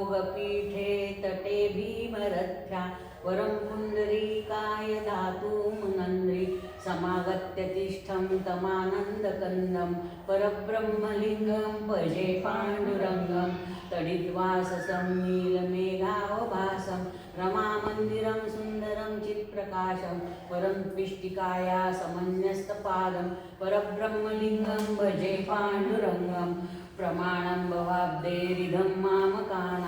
योगपीठे तटे भीमरथ्या वरं पुण्डरीकाय धातुमुनन्द्रि समागत्य तिष्ठं तमानन्दकन्दं परब्रह्मलिङ्गं भजे पाण्डुरङ्गं तडिद्वाससं नीलमेघावभासं रमामन्दिरं सुन्दरं चित्प्रकाशं परं त्विष्टिकाया समन्यस्तपादं परब्रह्मलिङ्गं भजे पाण्डुरङ्गं प्रमाणं भवाब्देरिधं मामकानां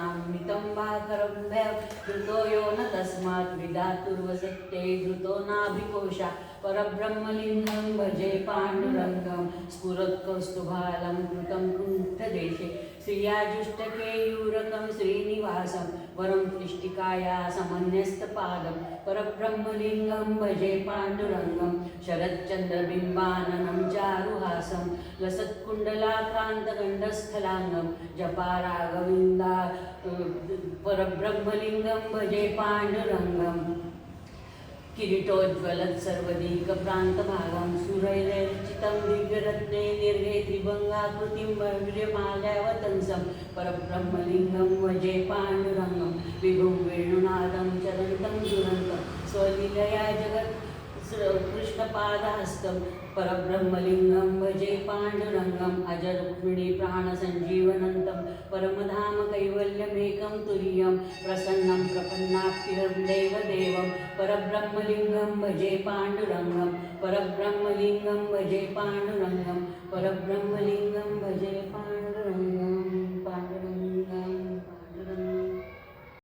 धृतो नाभिकोशा परब्रह्मलिङ्गं भजे पाण्डुरङ्गं स्फुरत्कौस्तुभालं कृतं कुण्ठदेशे। श्रियाजुष्टकेयूरकं श्रीनिवासं, वरं त्रिष्टिकाया समन्यस्तपादं, परब्रह्मलिङ्गं भजे पाण्डुरङ्गं, शरच्चन्द्रबिम्बाननं चारुहासं लसत्कुण्डलाक्रान्तगण्डस्थलाङ्गं जपारागविन्दा परब्रह्मलिङ्गं भजे पाण्डुरङ्गम् किरीटोज्ज्वलत् सर्वदीकप्रान्तभागं सुरैरचितं दिव्यरत्ने निर्घे त्रिभङ्गाकृतिं भव्यमाल्यावतंसं परब्रह्मलिङ्गं भजे पाण्डुरङ्गं। विभुं वेणुनादं चरन्तं दुरन्तं स्वलीलया जगत् कृष्णपादहस्तं परब्रह्मलिङ्गं भजे पाण्डुरङ्गम् अजरुक्मिणी प्राणसञ्जीवनन्तं परमधाम कैवल्यमेकं तुर्यं प्रसन्नं प्रपन्नाप्तिरं देवदेवं परब्रह्मलिङ्गं भजे पाण्डुरङ्गं परब्रह्मलिङ्गं भजे पाण्डुरङ्गं परब्रह्मलिङ्गं भजे पाण्डुरङ्गम्